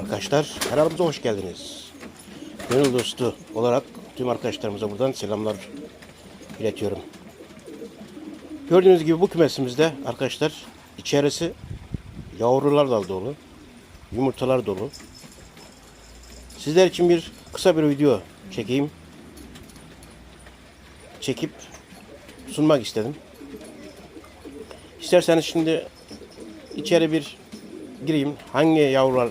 arkadaşlar. Kanalımıza hoş geldiniz. Gönül dostu olarak tüm arkadaşlarımıza buradan selamlar iletiyorum. Gördüğünüz gibi bu kümesimizde arkadaşlar içerisi yavrular da dolu. Yumurtalar dolu. Sizler için bir kısa bir video çekeyim. Çekip sunmak istedim. İsterseniz şimdi içeri bir gireyim. Hangi yavrular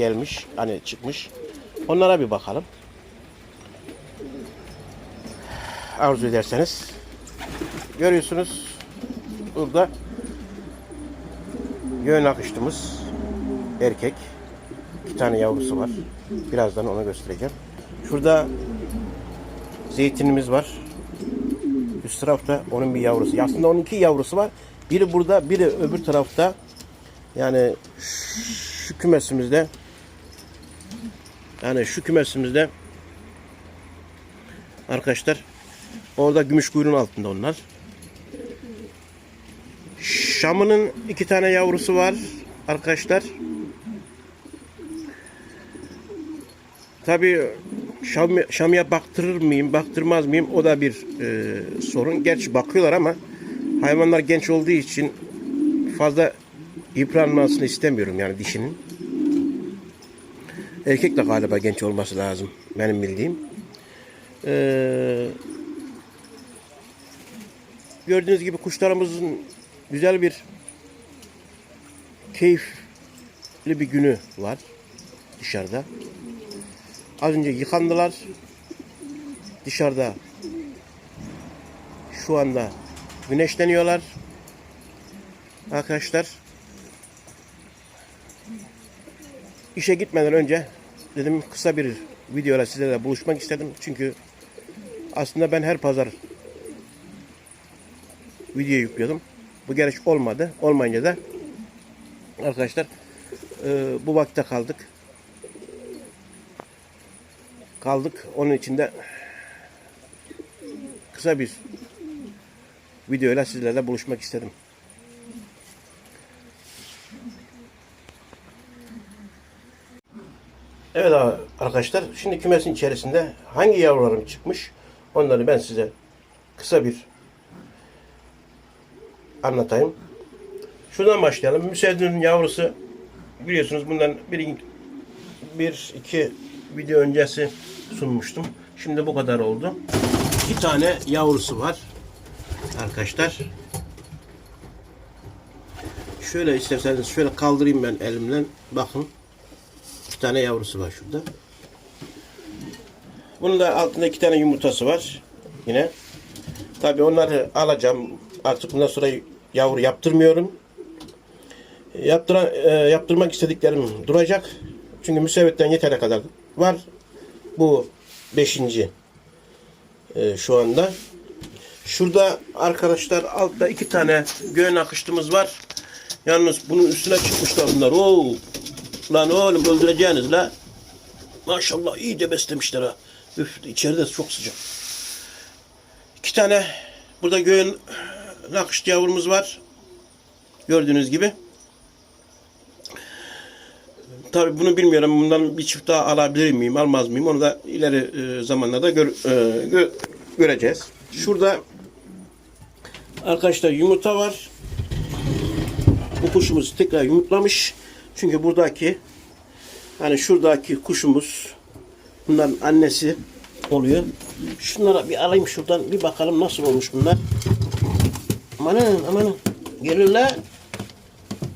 gelmiş, hani çıkmış. Onlara bir bakalım. Arzu ederseniz. Görüyorsunuz burada yön akıştımız erkek. İki tane yavrusu var. Birazdan onu göstereceğim. Şurada zeytinimiz var. Üst tarafta onun bir yavrusu. Aslında onun iki yavrusu var. Biri burada, biri öbür tarafta. Yani şu kümesimizde yani şu kümesimizde arkadaşlar orada gümüş kuyruğun altında onlar. Şam'ının iki tane yavrusu var arkadaşlar. Tabii Şam, Şam'ya baktırır mıyım, baktırmaz mıyım o da bir e, sorun. Gerçi bakıyorlar ama hayvanlar genç olduğu için fazla yıpranmasını istemiyorum yani dişinin. Erkek de galiba genç olması lazım benim bildiğim. Ee, gördüğünüz gibi kuşlarımızın güzel bir keyifli bir günü var dışarıda. Az önce yıkandılar. Dışarıda şu anda güneşleniyorlar. Arkadaşlar işe gitmeden önce dedim kısa bir videoyla sizlerle buluşmak istedim. Çünkü aslında ben her pazar video yüklüyordum. Bu gerek olmadı. Olmayınca da arkadaşlar e, bu vakitte kaldık. Kaldık. Onun için de kısa bir videoyla sizlerle buluşmak istedim. Evet arkadaşlar şimdi kümesin içerisinde hangi yavrularım çıkmış onları ben size kısa bir anlatayım. Şuradan başlayalım. Müseddin'in yavrusu biliyorsunuz bundan bir, bir iki video öncesi sunmuştum. Şimdi bu kadar oldu. İki tane yavrusu var arkadaşlar. Şöyle isterseniz şöyle kaldırayım ben elimden. Bakın. İki tane yavrusu var şurada. Bunun da altında iki tane yumurtası var. Yine. Tabii onları alacağım. Artık bundan sonra yavru yaptırmıyorum. Yaptıran, e, yaptırmak istediklerim duracak. Çünkü müsebbetten yetene kadar var. Bu beşinci e, şu anda. Şurada arkadaşlar altta iki tane göğün akıştımız var. Yalnız bunun üstüne çıkmışlar bunlar. Oo, Lan oğlum öldüreceğiniz la. Maşallah iyi de beslemişler ha. Üf içeride çok sıcak. İki tane burada göğün nakış yavrumuz var. Gördüğünüz gibi. Tabi bunu bilmiyorum. Bundan bir çift daha alabilir miyim, almaz mıyım? Onu da ileri e, zamanlarda gör, e, gö- göreceğiz. Şurada arkadaşlar yumurta var. Bu kuşumuz tekrar yumurtlamış. Çünkü buradaki hani şuradaki kuşumuz bunların annesi oluyor. Şunlara bir alayım şuradan bir bakalım nasıl olmuş bunlar. Amanın amanın. Gelin la.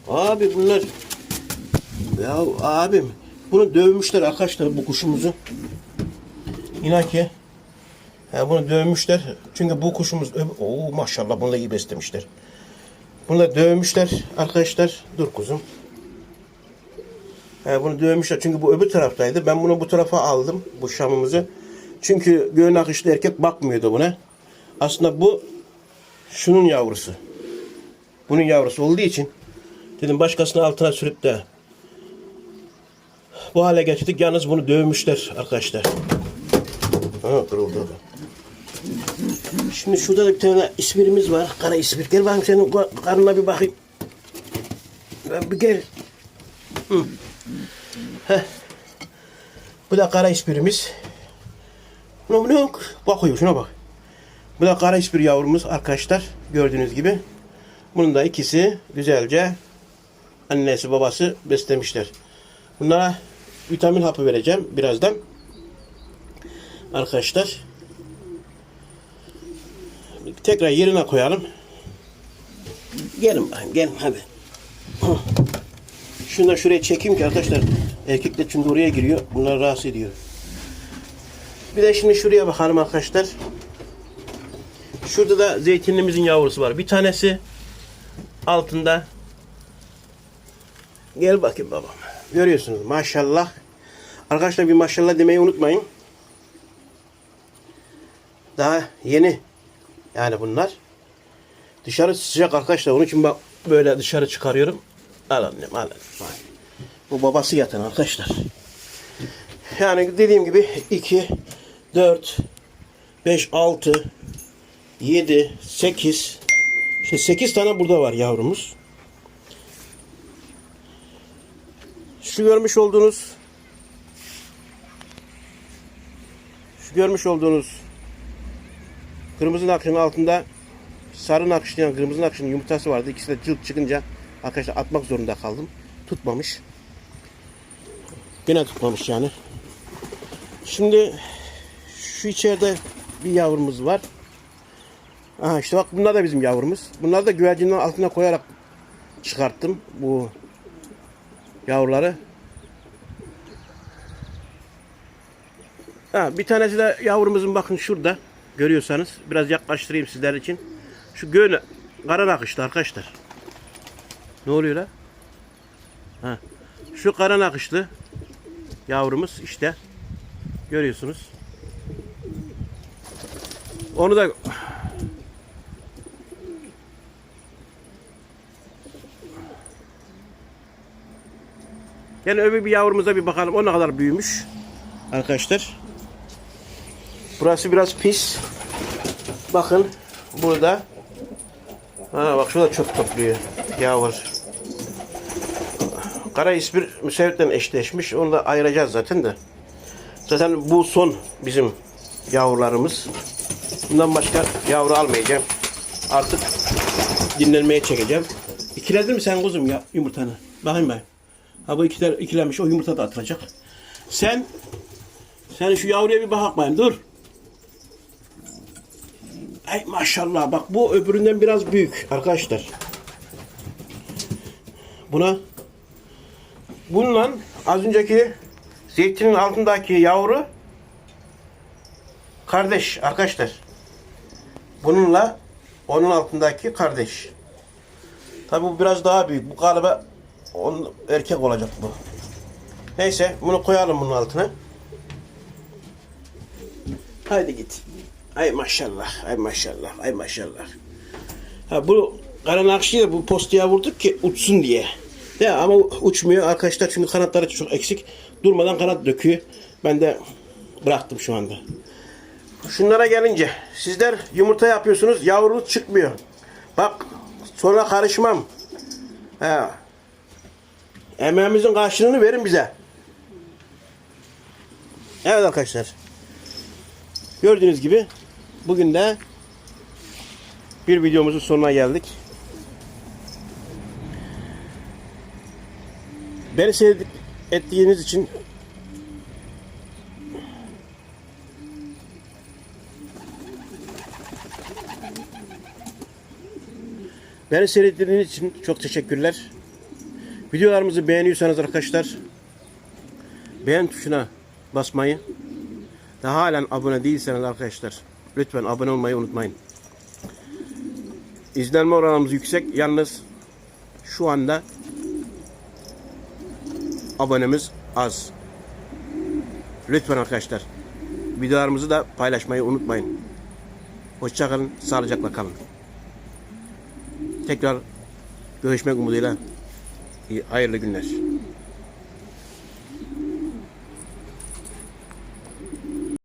Abi bunlar ya abim bunu dövmüşler arkadaşlar bu kuşumuzu. İnan ki ha, bunu dövmüşler. Çünkü bu kuşumuz Oo maşallah bunu da iyi beslemişler. Bunu da dövmüşler arkadaşlar. Dur kuzum. He, bunu dövmüşler çünkü bu öbür taraftaydı. Ben bunu bu tarafa aldım bu şamımızı. Çünkü göğün akışlı erkek bakmıyordu buna. Aslında bu şunun yavrusu. Bunun yavrusu olduğu için dedim başkasını altına sürüp de bu hale getirdik. Yalnız bunu dövmüşler arkadaşlar. Ha kırıldı. Şimdi şurada da bir tane ismirimiz var. Kara ismir. Gel bakayım senin karnına bir bakayım. Ben bir gel. Hı. Bu da kara ispirimiz. Buna? Bakıyor şuna bak. Bu da kara ispir yavrumuz arkadaşlar. Gördüğünüz gibi. Bunun da ikisi güzelce annesi babası beslemişler. Bunlara vitamin hapı vereceğim birazdan. Arkadaşlar. Tekrar yerine koyalım. Gelin bakayım gelin hadi. Şunu da şuraya çekeyim ki arkadaşlar erkekler çünkü oraya giriyor. Bunlar rahatsız ediyor. Bir de şimdi şuraya bakalım arkadaşlar. Şurada da zeytinlimizin yavrusu var. Bir tanesi altında. Gel bakayım babam. Görüyorsunuz maşallah. Arkadaşlar bir maşallah demeyi unutmayın. Daha yeni. Yani bunlar. Dışarı sıcak arkadaşlar. Onun için bak böyle dışarı çıkarıyorum. Al annem al. annem. Bu babası yatan arkadaşlar. Yani dediğim gibi 2, 4, 5, 6, 7, 8 işte 8 tane burada var yavrumuz. Şu görmüş olduğunuz şu görmüş olduğunuz kırmızı nakışın altında sarı nakışlayan kırmızı nakışın yumurtası vardı. İkisi de cılk çıkınca arkadaşlar atmak zorunda kaldım. Tutmamış. Gene tutmamış yani. Şimdi şu içeride bir yavrumuz var. Aha işte bak bunlar da bizim yavrumuz. Bunları da güvercinin altına koyarak çıkarttım bu yavruları. Ha, bir tanesi de yavrumuzun bakın şurada görüyorsanız biraz yaklaştırayım sizler için. Şu göğüne kara nakışlı arkadaşlar. Ne oluyor la? Ha. Şu kara nakışlı yavrumuz işte görüyorsunuz. Onu da Yani öbür bir yavrumuza bir bakalım. O ne kadar büyümüş. Arkadaşlar. Burası biraz pis. Bakın burada. Ha bak şurada çok topluyor. Yavru. Kara ispir müsevitten eşleşmiş. Onu da ayıracağız zaten de. Zaten bu son bizim yavrularımız. Bundan başka yavru almayacağım. Artık dinlenmeye çekeceğim. İkiledin mi sen kuzum ya yumurtanı? Bakayım ben. Ha bu ikiler ikilenmiş o yumurta da atılacak. Sen sen şu yavruya bir bak bakayım dur. Ay maşallah bak bu öbüründen biraz büyük arkadaşlar. Buna bununla az önceki zeytinin altındaki yavru kardeş arkadaşlar. Bununla onun altındaki kardeş. Tabi bu biraz daha büyük. Bu galiba onun erkek olacak bu. Neyse bunu koyalım bunun altına. Haydi git. Ay maşallah, ay maşallah, ay maşallah. Ha bu kara nakşiyi de bu postaya vurduk ki uçsun diye. Ya ama uçmuyor arkadaşlar çünkü kanatları çok eksik. Durmadan kanat döküyor. Ben de bıraktım şu anda. Şunlara gelince sizler yumurta yapıyorsunuz yavru çıkmıyor. Bak sonra karışmam. He. Emeğimizin karşılığını verin bize. Evet arkadaşlar. Gördüğünüz gibi bugün de bir videomuzun sonuna geldik. Beni sevdik ettiğiniz için Beni seyrettiğiniz için çok teşekkürler. Videolarımızı beğeniyorsanız arkadaşlar beğen tuşuna basmayı daha halen abone değilseniz arkadaşlar lütfen abone olmayı unutmayın. İzlenme oranımız yüksek. Yalnız şu anda abonemiz az. Lütfen arkadaşlar videolarımızı da paylaşmayı unutmayın. Hoşçakalın, sağlıcakla kalın. Tekrar görüşmek umuduyla hayırlı günler.